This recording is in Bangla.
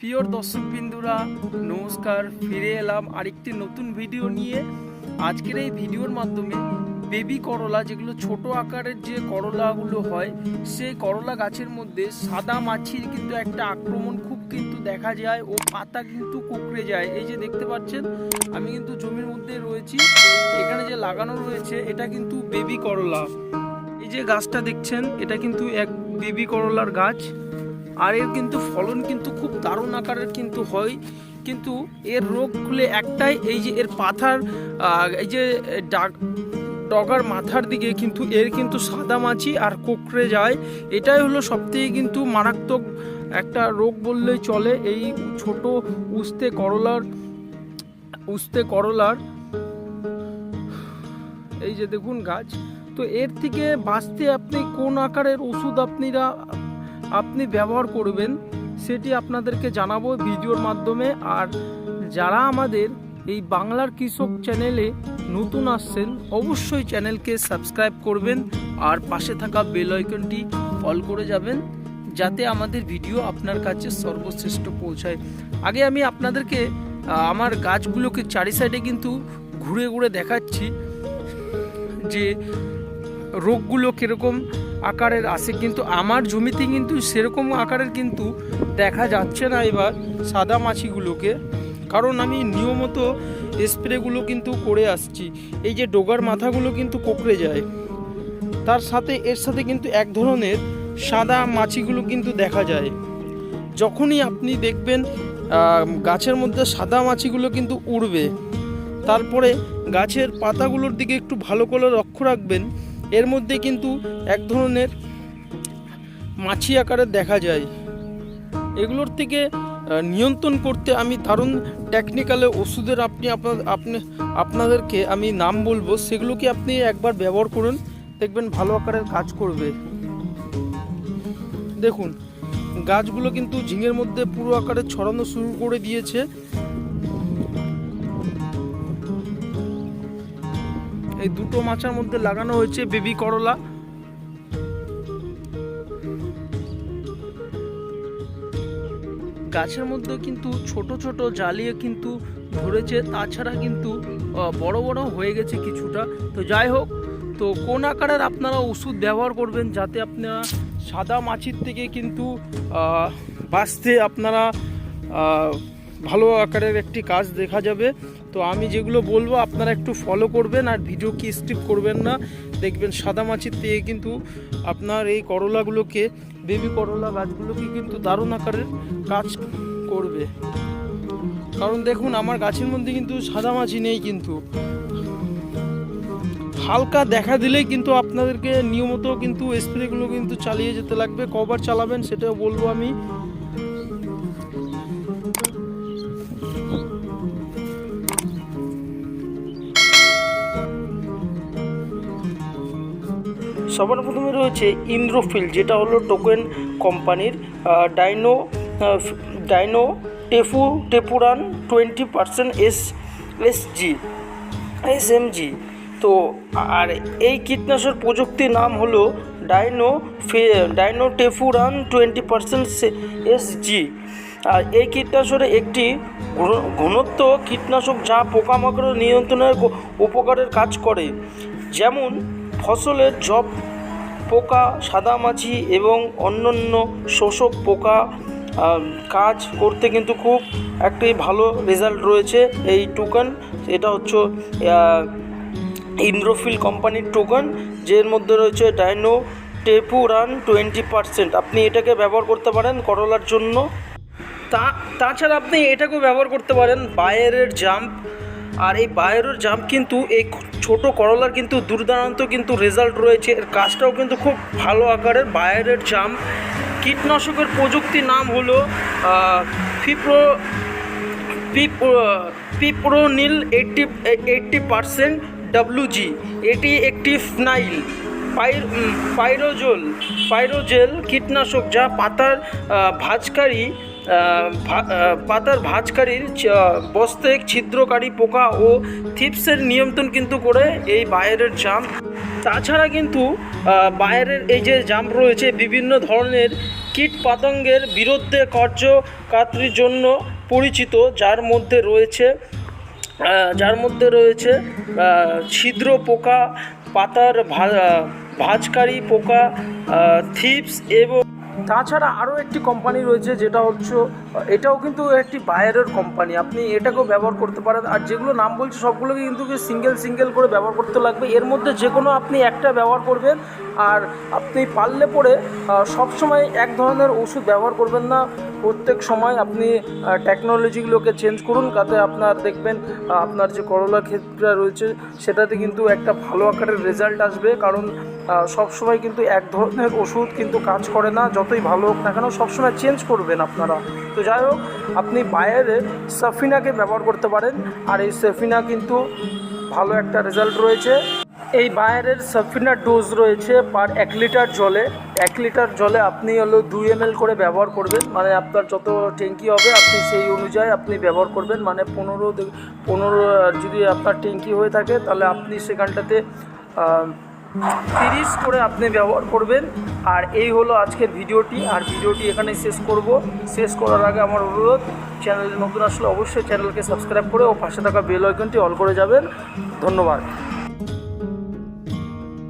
প্রিয় দর্শক বিন্দুরা, নমস্কার, ফিরে এলাম আরেকটি নতুন ভিডিও নিয়ে। আজকের এই ভিডিওর মাধ্যমে বেবি করলা, যেগুলো ছোট আকারের যে করলাগুলো হয়, সেই করলা গাছের মধ্যে সাদা মাছির কিন্তু একটা আক্রমণ খুব কিন্তু দেখা যায় ও পাতা কিন্তু কুকড়ে যায়। এই যে দেখতে পাচ্ছেন, আমি কিন্তু জমির মধ্যে রয়েছি, এখানে যে লাগানো রয়েছে, এটা কিন্তু বেবি করলা। এই যে গাছটা দেখছেন, এটা কিন্তু এক বেবি করলার গাছ। আর এর কিন্তু ফলন কিন্তু খুব দারুণ আকারের কিন্তু হয়। কিন্তু এর রোগগুলো একটাই, এই যে এর পাথার এই যে ডাক, ডগার মাথার দিকে কিন্তু এর কিন্তু সাদা মাছি আর কোকড়ে যায়। এটাই হলো সবথেকে কিন্তু মারাত্মক একটা রোগ বললেই চলে। এই ছোট উস্তে করলার উস্তে করলার, এই যে দেখুন গাছ। তো এর থেকে বাঁচতে আপনি কোন আকারের ওষুধ আপনারা আপনি ব্যবহার করবেন, সেটি আপনাদেরকে জানাব ভিডিওর মাধ্যমে। আর যারা আমাদের এই বাংলার কৃষক চ্যানেলে নতুন আসছেন, অবশ্যই চ্যানেলকে সাবস্ক্রাইব করবেন আর পাশে থাকা বেল আইকনটি অল করে যাবেন, যাতে আমাদের ভিডিও আপনার কাছে সর্বশ্রেষ্ঠ পৌঁছায়। আগে আমি আপনাদেরকে আমার গাছগুলোকে চারি সাইডে কিন্তু ঘুরে ঘুরে দেখাচ্ছি যে রোগগুলো কীরকম আকারের আসে কিন্তু আমার জমিতে কিন্তু সেরকম আকারের কিন্তু দেখা যাচ্ছে না এবার সাদা মাছিগুলোকে। কারণ আমি নিয়মিত স্প্রেগুলো কিন্তু করে আসছি। এই যে ডোগার মাথাগুলো কিন্তু কোকড়ে যায়। তার সাথে, এর সাথে কিন্তু এক ধরনের সাদা মাছিগুলো কিন্তু দেখা যায়। যখনই আপনি দেখবেন গাছের মধ্যে সাদা মাছিগুলো কিন্তু উড়বে, তারপরে গাছের পাতাগুলোর দিকে একটু ভালো করে লক্ষ্য রাখবেন। এর মধ্যে কিন্তু এক ধরনের মাছি আকারে দেখা যায়। এগুলোর থেকে নিয়ন্ত্রণ করতে আমি দারুণ টেকনিক্যালে ওষুধের আপনি আপনার আপনি, আপনাদেরকে আমি নাম বলব, সেগুলোকে আপনি একবার ব্যবহার করুন, দেখবেন ভালো আকারের কাজ করবে। দেখুন, গাছগুলো কিন্তু ঝিঙের মধ্যে পুরো আকারে ছড়ানো শুরু করে দিয়েছে। এই দুটো মাচার মধ্যে লাগানো হয়েছে বেবি করলা। গাছের মধ্যে কিন্তু ছোট ছোট জ্বালিয়ে কিন্তু ধরেছে, তাছাড়া কিন্তু বড় বড় হয়ে গেছে কিছুটা। তো যাই হোক, তো কোন আকারের আপনারা ওষুধ ব্যবহার করবেন যাতে আপনারা সাদা মাছির থেকে কিন্তু বাঁচতে আপনারা ভালো আকারের একটি কাজ দেখা যাবে। তো আমি যেগুলো বলব, আপনারা একটু ফলো করবেন আর ভিডিও কি স্কিপ করবেন না। দেখবেন সাদা মাছির থেকে কিন্তু আপনার এই করলাগুলোকে বেবি করলা গাছগুলোকে কিন্তু দারুণ আকারের কাজ করবে। কারণ দেখুন, আমার গাছের মধ্যে কিন্তু সাদা মাছি নেই কিন্তু। হালকা দেখা দিলেই কিন্তু আপনাদেরকে নিয়মিত কিন্তু স্প্রেগুলো কিন্তু চালিয়ে যেতে লাগবে। কবার চালাবেন সেটাও বলব আমি। সবার প্রথমে রয়েছে ইন্দ্রোফিল যেটা হলো টোকেন কোম্পানির dino dino টেফু টেপুরান twenty percent S SG SMG তো আর এই কীটনাশক প্রযুক্তির নাম হলো ডাইনো ফে dinotefuran twenty percent SG আর এই কীটনাশকের একটি ঘন- ঘনত্ব কীটনাশক যা পোকামাকড় নিয়ন্ত্রণের উপকারের কাজ করে। যেমন ফসলের জব পোকা সাদামাছি এবং অন্যান্য শোষক পোকা কাজ করতে কিন্তু খুব একটি ভালো রেজাল্ট রয়েছে এই টোকেন এটা হচ্ছে ইন্দ্রোফিল কোম্পানির টোকেন যের মধ্যে রয়েছে dinotefuran twenty percent আপনি এটাকে ব্যবহার করতে পারেন করলার জন্য। তা, তাছাড়া আপনি এটাকেও ব্যবহার করতে পারেন। বায়ারের জাম্প আর এই বায়ারের জাম্প কিন্তু এই ছোট করলার কিন্তু দুর্দান্ত কিন্তু রেজাল্ট রয়েছে। এর কাজটাও কিন্তু খুব ভালো আকারের। বায়ারের জাম্প কীটনাশকের প্রযুক্তির নাম হলো ফিপ্রো fipronil eighty eighty percent WG এটি একটি ফিনাইল, পাইর পাইরোজোল, পাইরোজেল কীটনাশক যা পাতার ভাঁজকারী পাতার ভাঁজকারীর বস্তে ছিদ্রকারী পোকা ও থিপসের নিয়ন্ত্রণ কিন্তু করে এই বাইরের জাম্প তাছাড়া কিন্তু বাইরের এই যে জাম্প রয়েছে, বিভিন্ন ধরনের কীট পতঙ্গের বিরুদ্ধে কার্যকাত্রীর জন্য পরিচিত, যার মধ্যে রয়েছে যার মধ্যে রয়েছে ছিদ্র পোকা, পাতার ভাঁজকারী পোকা থিপস এবং তাছাড়া আরও একটি কোম্পানি রয়েছে যেটা হচ্ছে, এটাও কিন্তু একটি বায়ারের কোম্পানি আপনি এটাকেও ব্যবহার করতে পারেন। আর যেগুলো নাম বলছে, সবগুলোকে কিন্তু সিঙ্গেল সিঙ্গেল করে ব্যবহার করতে লাগবে। এর মধ্যে যে কোনো আপনি একটা ব্যবহার করবেন আর আপনি পারলে পরে সব সময় এক ধরনের ওষুধ ব্যবহার করবেন না। প্রত্যেক সময় আপনি টেকনোলজিগুলোকে চেঞ্জ করুন যাতে আপনার দেখবেন আপনার যে করলা ক্ষেত্রে রয়েছে, সেটাতে কিন্তু একটা ভালো আকারের রেজাল্ট আসবে। কারণ সব সময় কিন্তু এক ধরনের ওষুধ কিন্তু কাজ করে না। যতই ভালো হোক না কেন, সবসময় চেঞ্জ করবেন আপনারা। তো যাই হোক, আপনি বাইরে সাফিনাকে ব্যবহার করতে পারেন। আর এই সাফিনা কিন্তু ভালো একটা রেজাল্ট রয়েছে। এই বায়ারের সাফিনার ডোজ রয়েছে পার এক লিটার জলে। এক লিটার জলে আপনি হলো দুই এম করে ব্যবহার করবেন। মানে আপনার যত ট্যাঙ্কি হবে, আপনি সেই অনুযায়ী আপনি ব্যবহার করবেন। মানে পনেরো পনেরো যদি আপনার ট্যাঙ্কি হয়ে থাকে, তাহলে আপনি সেখানটাতে তিরিশ করে আপনি ব্যবহার করবেন। আর এই হলো আজকের ভিডিওটি। আর ভিডিওটি এখানে শেষ করব। শেষ করার আগে আমার অনুরোধ, চ্যানেলে নতুন আসলে অবশ্যই চ্যানেলকে সাবস্ক্রাইব করে ও পাশে থাকা বেল আইকনটি অল করে যাবেন। ধন্যবাদ।